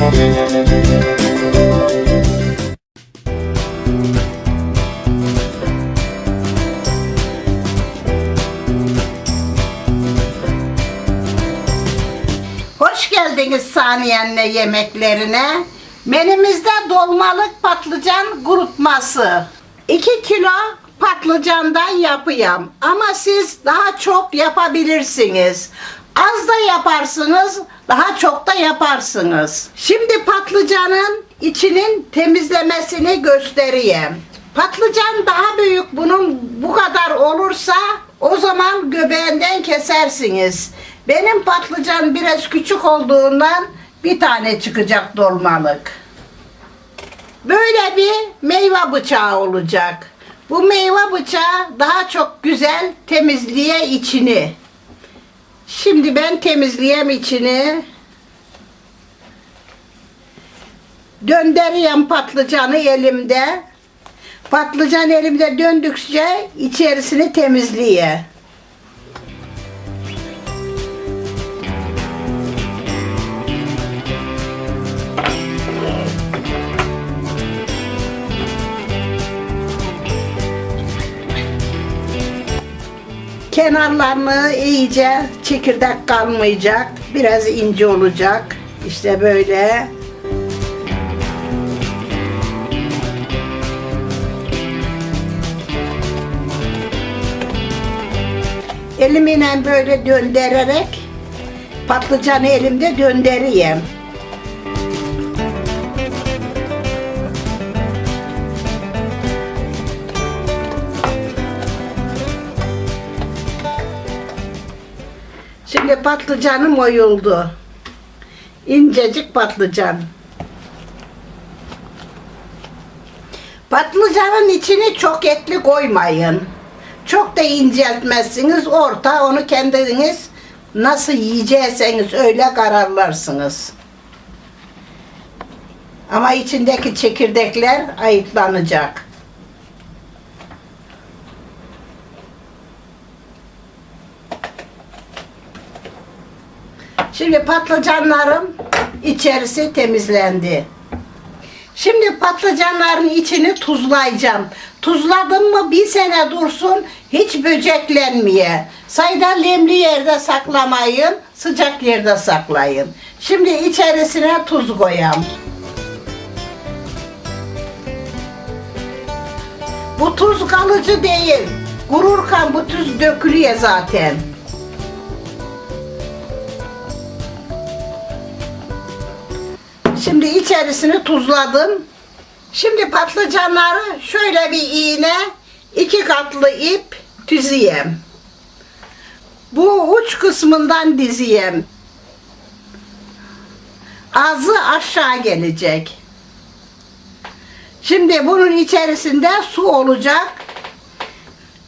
Hoş geldiniz Saniyenle yemeklerine. Menümüzde dolmalık patlıcan kurutması. 2 kilo patlıcandan yapayım. Ama siz daha çok yapabilirsiniz. Az da yaparsınız, daha çok da yaparsınız. Şimdi patlıcanın içinin temizlemesini göstereyim. Patlıcan daha büyük bunun bu kadar olursa o zaman göbeğinden kesersiniz. Benim patlıcan biraz küçük olduğundan bir tane çıkacak dolmalık. Böyle bir meyve bıçağı olacak. Bu meyve bıçağı daha çok güzel temizliğe içini. Şimdi ben temizleyeyim içini. Döndürüyorum patlıcanı elimde. Patlıcan elimde döndükçe içerisini temizleye. Kenarlarını iyice çekirdek kalmayacak. Biraz ince olacak. İşte böyle. Elimle böyle döndürerek patlıcanı elimde döndüreyim. Şimdi patlıcanım oyuldu. İncecik patlıcan. Patlıcanın içini çok etli koymayın. Çok da inceltmezsiniz. Orta onu kendiniz nasıl yiyecekseniz öyle kararlarsınız. Ama içindeki çekirdekler ayıklanacak. Şimdi patlıcanlarım içerisi temizlendi. Şimdi patlıcanların içini tuzlayacağım. Tuzladım mı bir sene dursun hiç böceklenmeye. Sayda lemli yerde saklamayın, sıcak yerde saklayın. Şimdi içerisine tuz koyayım. Bu tuz kalıcı değil. Kururken bu tuz dökülüyor zaten. Şimdi içerisini tuzladım. Şimdi patlıcanları şöyle bir iğne, iki katlı ip düzeyim. Bu uç kısmından dizeyim. Ağzı aşağı gelecek. Şimdi bunun içerisinde su olacak.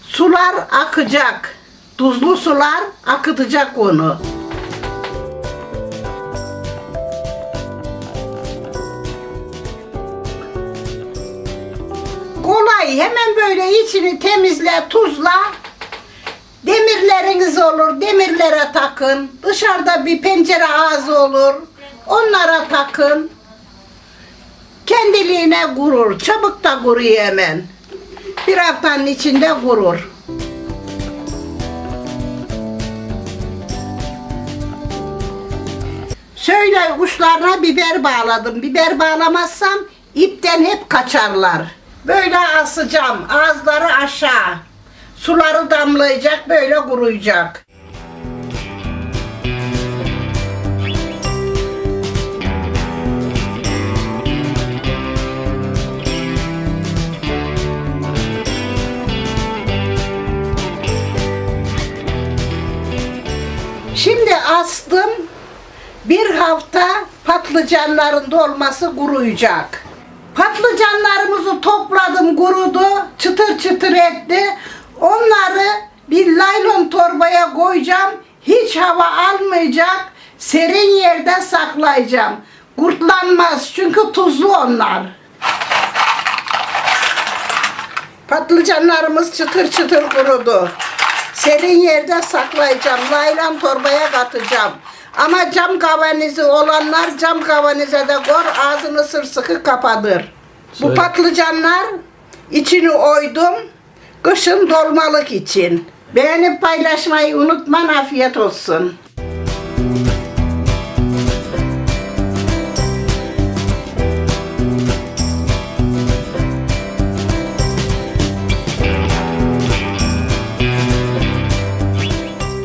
Sular akacak. Tuzlu sular akıtacak onu. Kolay. Hemen böyle içini temizle, tuzla. Demirleriniz olur, demirlere takın. Dışarıda bir pencere ağzı olur. Onlara takın. Kendiliğine kurur. Çabuk da kuruyor hemen. Bir haftanın içinde kurur. Şöyle uçlarına biber bağladım. Biber bağlamazsam ipten hep kaçarlar. Böyle asacağım. Ağızları aşağı. Suları damlayacak böyle kuruyacak. Şimdi astım. Bir hafta patlıcanların dolması kuruyacak. Patlıcanlarımızı topladım kurudu. Çıtır çıtır etti. Onları bir laylon torbaya koyacağım. Hiç hava almayacak. Serin yerde saklayacağım. Kurtlanmaz çünkü tuzlu onlar. Patlıcanlarımız çıtır çıtır kurudu. Serin yerde saklayacağım. Laylan torbaya katacağım. Ama cam kavanozu olanlar cam kavanoza da koy ağzını sırsıkı kapadır. Bu Söyle. patlıcanlar içini oydum. Kışın dolmalık için. Beğenip paylaşmayı unutman afiyet olsun.